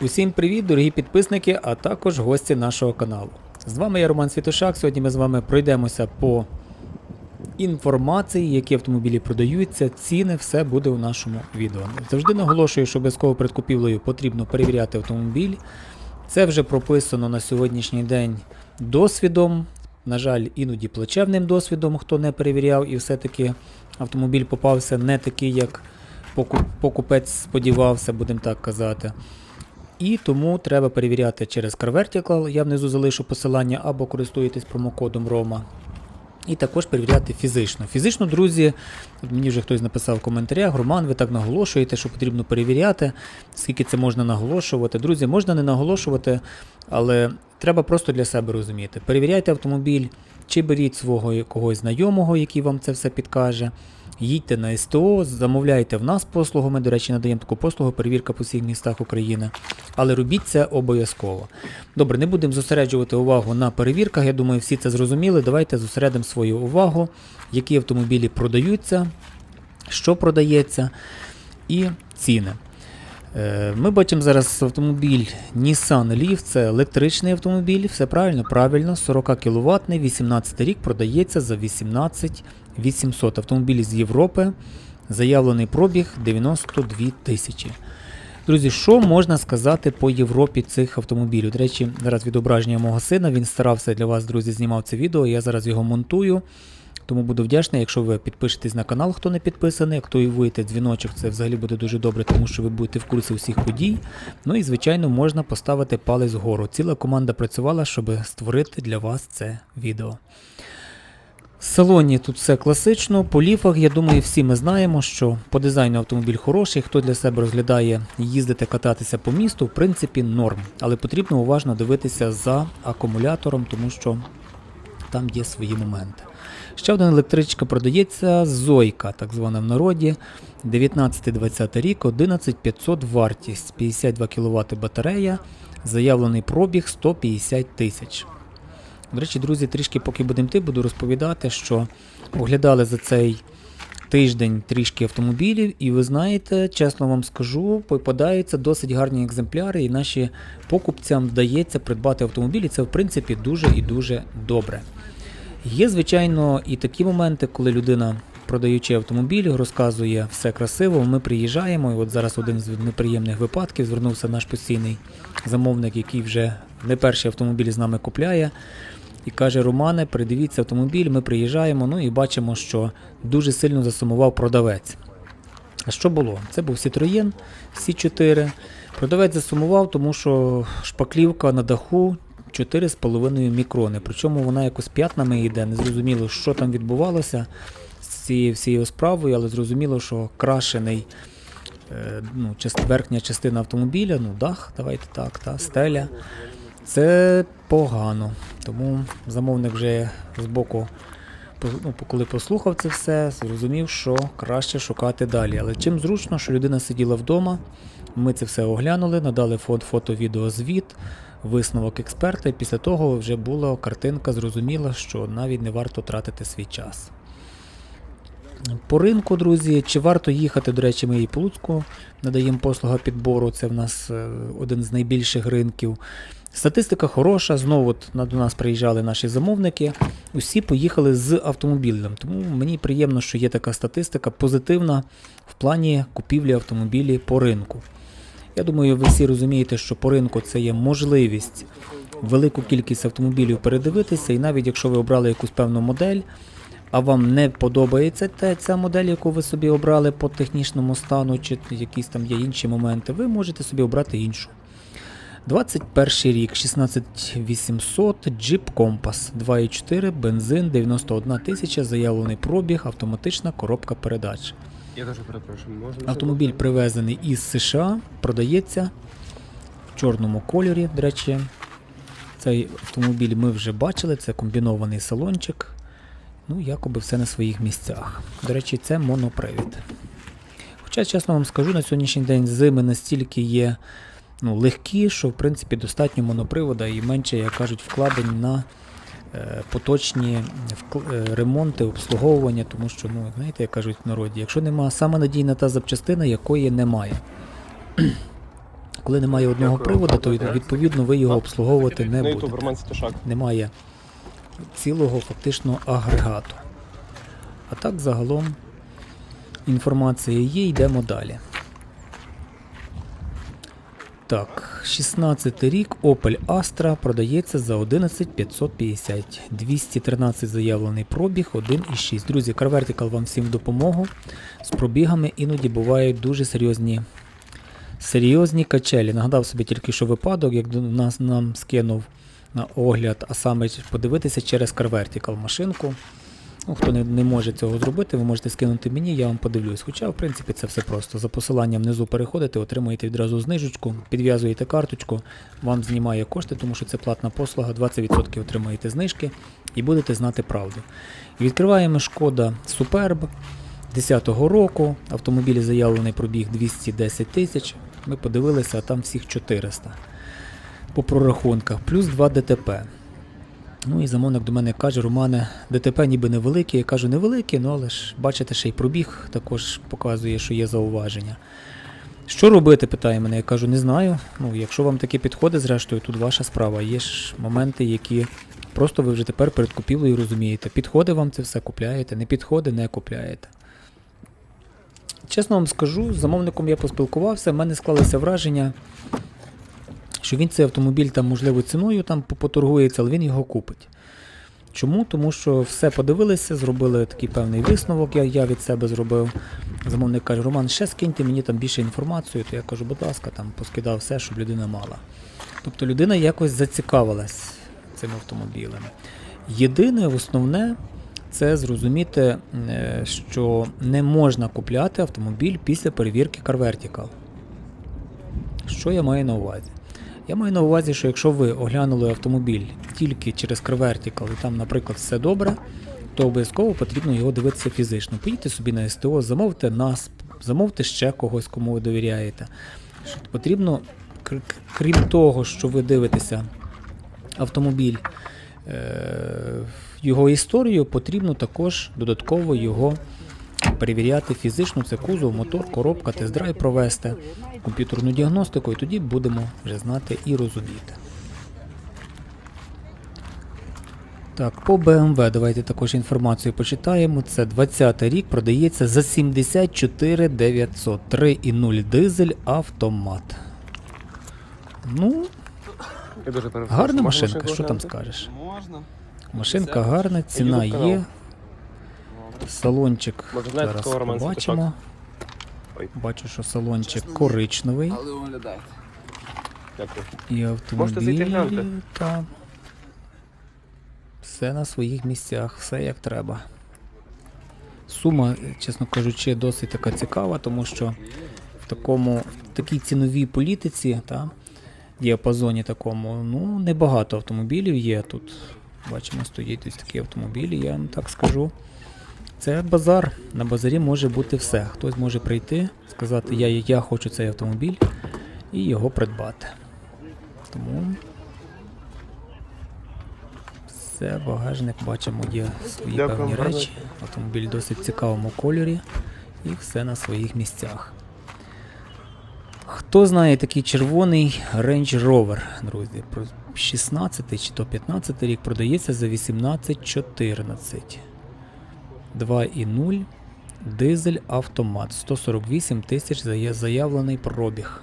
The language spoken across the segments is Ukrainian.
Усім привіт, дорогі підписники, а також гості нашого каналу. З вами я Роман Світошак. Сьогодні ми з вами пройдемося по інформації, які автомобілі продаються, ціни, все буде у нашому відео. Завжди наголошую, що обов'язково перед купівлею потрібно перевіряти автомобіль. Це вже прописано на сьогоднішній день досвідом. На жаль, іноді плачевним досвідом, хто не перевіряв, і все-таки автомобіль попався не такий, як покупець сподівався, будемо так казати. І тому треба перевіряти через CarVertical, я внизу залишу посилання, або користуєтесь промокодом ROMA. І також перевіряти фізично. Фізично, друзі, мені вже хтось написав в коментарях, Роман, ви так наголошуєте, що потрібно перевіряти, скільки це можна наголошувати. Друзі, можна не наголошувати, але треба просто для себе розуміти. Перевіряйте автомобіль, чи беріть свого когось знайомого, який вам це все підкаже. Їдьте на СТО, замовляйте в нас послугу. Ми, до речі, надаємо таку послугу, перевірка по всіх містах України. Але робіть це обов'язково. Добре, не будемо зосереджувати увагу на перевірках. Я думаю, всі це зрозуміли. Давайте зосередимо свою увагу, які автомобілі продаються, що продається і ціни. Е, Ми бачимо зараз автомобіль Nissan Leaf, це електричний автомобіль, все правильно, правильно, 40 кВт, 18 рік продається за 18 800. Автомобіль з Європи, заявлений пробіг 92 тисячі. Друзі, що можна сказати по Європі цих автомобілів? До речі, зараз відображення мого сина. Він старався для вас, друзі, знімав це відео. Я зараз його монтую. Тому буду вдячний, якщо ви підпишетесь на канал, хто не підписаний, активуєте дзвіночок, це взагалі буде дуже добре, тому що ви будете в курсі усіх подій. Ну і звичайно можна поставити палець вгору. Ціла команда працювала, щоб створити для вас це відео. Салоні тут все класично. По ліфах, я думаю, всі ми знаємо, що по дизайну автомобіль хороший. Хто для себе розглядає їздити, кататися по місту, в принципі, норм. Але потрібно уважно дивитися за акумулятором, тому що там є свої моменти. Ще одна електричка продається Зойка, так звана в народі. 19-20 рік, 11500 вартість, 52 кВт батарея, заявлений пробіг 150 тисяч. До речі, друзі, трішки поки будемо йти, буду розповідати, що оглядали за цей тиждень трішки автомобілів, і ви знаєте, чесно вам скажу, попадаються досить гарні екземпляри, і наші покупцям вдається придбати автомобілі. Це в принципі дуже і дуже добре. Є, звичайно, і такі моменти, коли людина, продаючи автомобіль, розказує все красиво. Ми приїжджаємо. І от зараз один з неприємних випадків звернувся наш постійний замовник, який вже не перший автомобіль з нами купляє. І каже: Романе, придивіться автомобіль, ми приїжджаємо. Ну і бачимо, що дуже сильно засумував продавець. А що було? Це був Citroën C4. Продавець засумував, тому що шпаклівка на даху 4,5 мікрони. Причому вона якось п'ятнами йде. Не зрозуміло, що там відбувалося з цією всією справою, але зрозуміло, що крашений е, ну, верхня частина автомобіля, ну дах, давайте так, та, стеля. Це погано. Тому замовник вже збоку, по- ну, коли послухав це все, зрозумів, що краще шукати далі. Але чим зручно, що людина сиділа вдома, ми це все оглянули, надали фото, фото відео звіт, висновок експерта, і після того вже була картинка зрозуміла, що навіть не варто тратити свій час. По ринку, друзі, чи варто їхати, до речі, ми і по надаємо послуга підбору, це в нас е, один з найбільших ринків. Статистика хороша, знову от до нас приїжджали наші замовники, усі поїхали з автомобілем. Тому мені приємно, що є така статистика позитивна в плані купівлі автомобілів по ринку. Я думаю, ви всі розумієте, що по ринку це є можливість велику кількість автомобілів передивитися, і навіть якщо ви обрали якусь певну модель, а вам не подобається та, ця модель, яку ви собі обрали по технічному стану, чи якісь там є інші моменти, ви можете собі обрати іншу. 21 рік, 16800, Jeep Compass 2.4, бензин, 91 тисяча, заявлений пробіг, автоматична коробка передач. Я дуже перепрошую, можна Автомобіль привезений із США, продається в чорному кольорі. До речі, цей автомобіль ми вже бачили, це комбінований салончик. Ну, якоби все на своїх місцях. До речі, це монопривід. Хоча, чесно вам скажу, на сьогоднішній день зими настільки є ну, легкі, що в принципі достатньо монопривода і менше, як кажуть, вкладень на е, поточні е, ремонти, обслуговування, тому що, ну, знаєте, як кажуть в народі, якщо нема сама надійна та запчастина, якої немає. Коли немає одного приводу, то відповідно ви його обслуговувати не будете. Немає цілого фактично агрегату. А так загалом інформація є, йдемо далі. Так, 16 рік Opel Astra продається за 11550. 213 заявлений пробіг, 1,6. Друзі, CarVertical вам всім в допомогу. З пробігами іноді бувають дуже серйозні серйозні качелі. Нагадав собі тільки що випадок, як нас нам скинув на огляд, а саме подивитися через CarVertical машинку. Ну, хто не, не може цього зробити, ви можете скинути мені, я вам подивлюсь. Хоча, в принципі, це все просто. За посиланням внизу переходите, отримуєте відразу знижечку, підв'язуєте карточку, вам знімає кошти, тому що це платна послуга, 20% отримаєте знижки і будете знати правду. І відкриваємо шкода Superb 10-го року. Автомобіль заявлений пробіг 210 тисяч. Ми подивилися, а там всіх 400 по прорахунках, плюс 2 ДТП. Ну і замовник до мене каже, Романе, ДТП ніби невеликі. Я кажу, невеликі, ну але ж бачите, ще й пробіг також показує, що є зауваження. Що робити, питає мене. Я кажу, не знаю. Ну, якщо вам таке підходить, зрештою, тут ваша справа. Є ж моменти, які просто ви вже тепер перед купівлею розумієте. Підходить вам це все, купляєте, не підходить, не купляєте. Чесно вам скажу, з замовником я поспілкувався, в мене склалося враження, що він цей автомобіль там, можливо, ціною там поторгується, але він його купить. Чому? Тому що все подивилися, зробили такий певний висновок, я, я від себе зробив. Замовник каже, Роман, ще скиньте мені там більше інформацію, то я кажу, будь ласка, там поскидав все, щоб людина мала. Тобто людина якось зацікавилась цим автомобілем. Єдине, основне, це зрозуміти, е, що не можна купляти автомобіль після перевірки CarVertical. Що я маю на увазі? Я маю на увазі, що якщо ви оглянули автомобіль тільки через CarVertical і там, наприклад, все добре, то обов'язково потрібно його дивитися фізично. Поїдьте собі на СТО, замовте нас, замовте ще когось, кому ви довіряєте. Потрібно, крім того, що ви дивитеся автомобіль, е, його історію, потрібно також додатково його перевіряти фізично. Це кузов, мотор, коробка, тест-драйв провести, комп'ютерну діагностику, і тоді будемо вже знати і розуміти. Так, по BMW давайте також інформацію почитаємо. Це 20 й рік продається за 74 900. 3,0 дизель автомат. Ну, Я дуже гарна машинка, що там скажеш? Можна. Машинка гарна, ціна є. Салончик Може, знаєте, зараз побачимо. Ой. Бачу, що салончик коричневий. Але оглядайте. Дякую. І Можете зайти автомобіль. глянути. Та... Все на своїх місцях, все як треба. Сума, чесно кажучи, досить така цікава, тому що в такому, в такій ціновій політиці, та, діапазоні такому, ну, небагато автомобілів є тут. Бачимо, стоїть ось такі автомобілі, я вам так скажу. Це базар. На базарі може бути все. Хтось може прийти, сказати, я, я хочу цей автомобіль і його придбати. Тому все, багажник, бачимо, є свої Дякую, певні речі. Автомобіль в досить цікавому кольорі і все на своїх місцях. Хто знає такий червоний Range Rover, друзі, 16 чи то 15 рік продається за 18-14. 2,0 дизель автомат. 148 тисяч заявлений пробіг.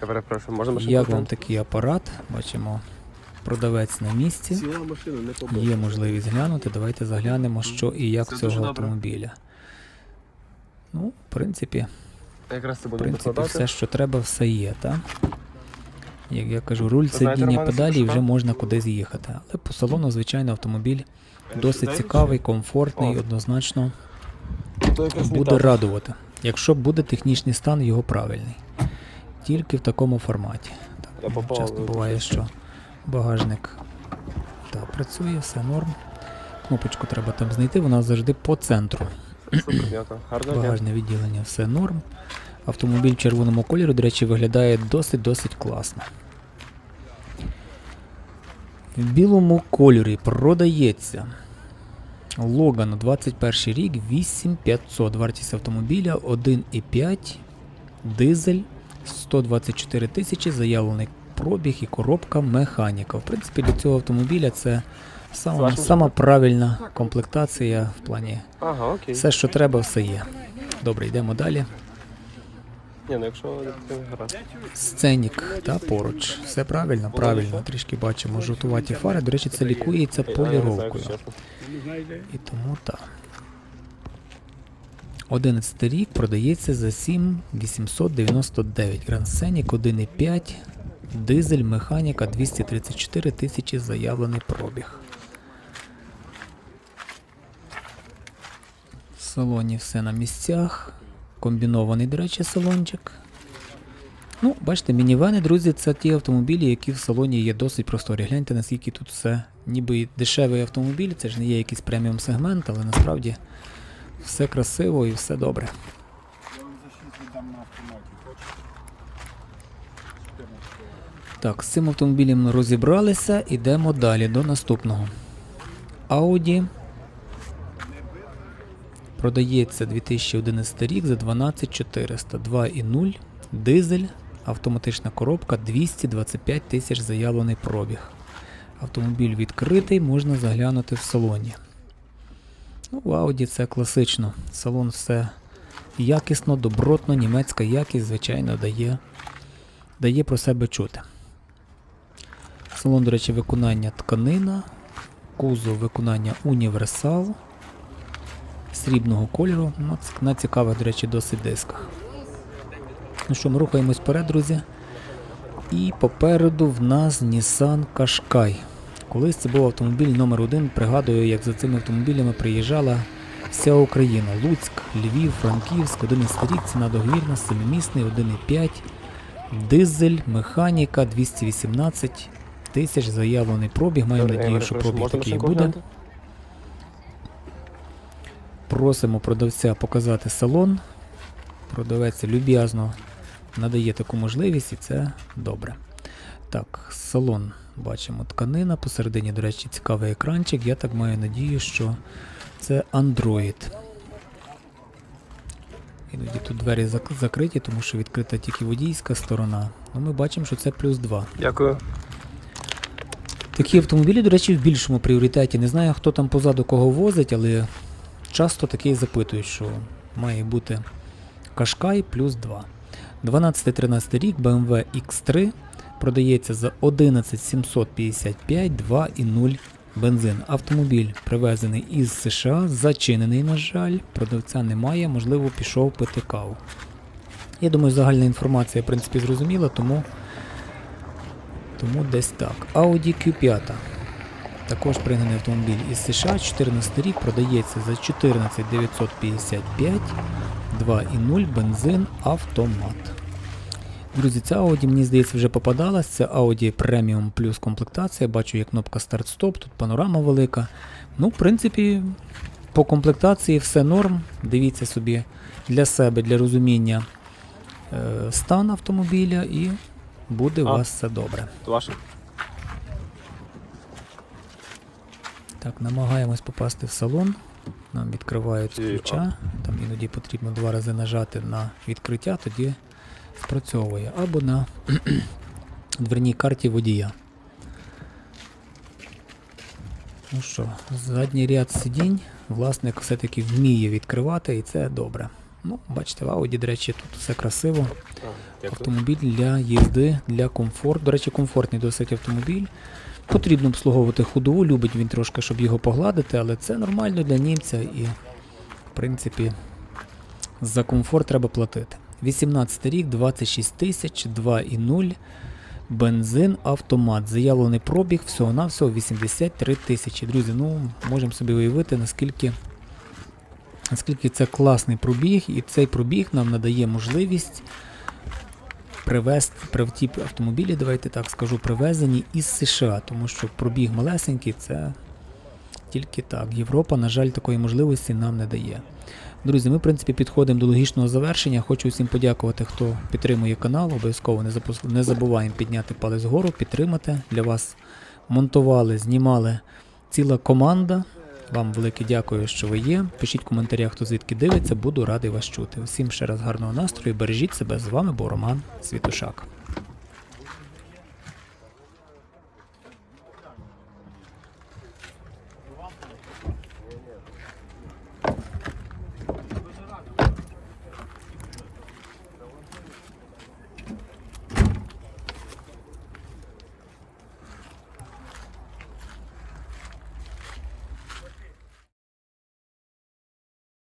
Я перепрошую, можна Як вам такий апарат? Бачимо продавець на місці. Є можливість глянути. Давайте заглянемо, що і як Це цього автомобіля. Ну, в принципі, Якраз це в принципі, все, що треба, все є, так? Як я кажу, руль, сидіння, Романе, педалі і вже можна кудись їхати. Але по салону, звичайно, автомобіль досить цікавий, комфортний, однозначно буде радувати, якщо буде технічний стан його правильний. Тільки в такому форматі. Так, часто буває, що багажник так, працює, все норм. Кнопочку треба там знайти, вона завжди по центру. Багажне відділення, все норм. Автомобіль в червоному кольорі, до речі, виглядає досить-досить класно. В білому кольорі продається Логан 21 рік 8500. Вартість автомобіля 1,5 дизель 124 тисячі заявлений пробіг і коробка механіка. В принципі, для цього автомобіля це сама, сама правильна комплектація в плані. Ага, окей. Все, що треба, все є. Добре, йдемо далі. Ні, ну якщо гаразд. Сценік та поруч. Все правильно, правильно. Трішки бачимо жовтуваті фари. До речі, це лікується поліровкою. І тому так. 11 рік продається за 7 899 Grand Scenic 1.5 дизель механіка 234 тисячі заявлений пробіг. В салоні все на місцях. Комбінований, до речі, салончик. Ну, бачите, мінівени, друзі, це ті автомобілі, які в салоні є досить просторі. Гляньте, наскільки тут все ніби дешевий автомобіль, це ж не є якийсь преміум сегмент, але насправді все красиво і все добре. Так, з цим автомобілем розібралися, ідемо далі до наступного. Audi продається 2011 рік за 12400 2.0 дизель, автоматична коробка 225 тисяч заявлений пробіг. Автомобіль відкритий, можна заглянути в салоні. Ну, в Audi це класично. Салон все якісно, добротно, німецька якість, звичайно, дає, дає про себе чути. Салон, до речі, виконання тканина, кузов виконання універсал срібного кольору. Ну, на цікавих, до речі, досить дисках. Ну що, ми рухаємось вперед, друзі. І попереду в нас Nissan Qashqai. Колись це був автомобіль номер один. Пригадую, як за цими автомобілями приїжджала вся Україна. Луцьк, Львів, Франківськ, 11 рік, ціна договірна, семимісний, 1,5, дизель, механіка, 218 тисяч, заявлений пробіг. Маю надію, що пробіг такий буде. Просимо продавця показати салон. Продавець люб'язно надає таку можливість і це добре. Так, салон бачимо тканина. Посередині, до речі, цікавий екранчик. Я так маю надію, що це Android. Іноді тут двері зак- закриті, тому що відкрита тільки водійська сторона. Ну, ми бачимо, що це плюс 2. Дякую. Такі автомобілі, до речі, в більшому пріоритеті. Не знаю, хто там позаду кого возить, але часто такі запитують, що має бути Qashqai плюс 2. 12-13 рік BMW X3 продається за 11755 2,0 бензин. Автомобіль привезений із США, зачинений, на жаль, продавця немає, можливо, пішов пити каву. Я думаю, загальна інформація, в принципі, зрозуміла, тому тому десь так. Audi Q5. Також пригнаний автомобіль із США, 14 рік, продається за 14955, 2,0 бензин, автомат. Друзі, ця Audi, мені здається, вже попадалась. Це Audi Premium плюс комплектація. Бачу, є кнопка старт-стоп, тут панорама велика. Ну, в принципі, по комплектації все норм. Дивіться собі для себе, для розуміння е, стан автомобіля і буде у вас все добре. Так, намагаємось попасти в салон. Нам відкривають з ключа. Там іноді потрібно два рази нажати на відкриття, тоді спрацьовує. Або на дверній карті водія. Ну що, задній ряд сидінь власник все-таки вміє відкривати, і це добре. Ну, бачите, в Audi, до речі, тут все красиво. Автомобіль для їзди, для комфорту. До речі, комфортний досить автомобіль. Потрібно обслуговувати ходову, любить він трошки, щоб його погладити, але це нормально для німця і, в принципі, за комфорт треба платити. 18 рік, 26 тисяч, 2,0, бензин, автомат. Заявлений пробіг всього-навсього 83 тисячі. Друзі, ну можемо собі уявити, наскільки, наскільки це класний пробіг, і цей пробіг нам надає можливість привезти при ті автомобілі, давайте так скажу, привезені із США, тому що пробіг малесенький це тільки так. Європа, на жаль, такої можливості нам не дає. Друзі, ми, в принципі, підходимо до логічного завершення. Хочу всім подякувати, хто підтримує канал. Обов'язково не, запус- не забуваємо підняти палець вгору, підтримати. Для вас монтували, знімали ціла команда. Вам велике дякую, що ви є. Пишіть в коментарях, хто звідки дивиться, буду радий вас чути. Усім ще раз гарного настрою, бережіть себе. З вами був Роман Світушак.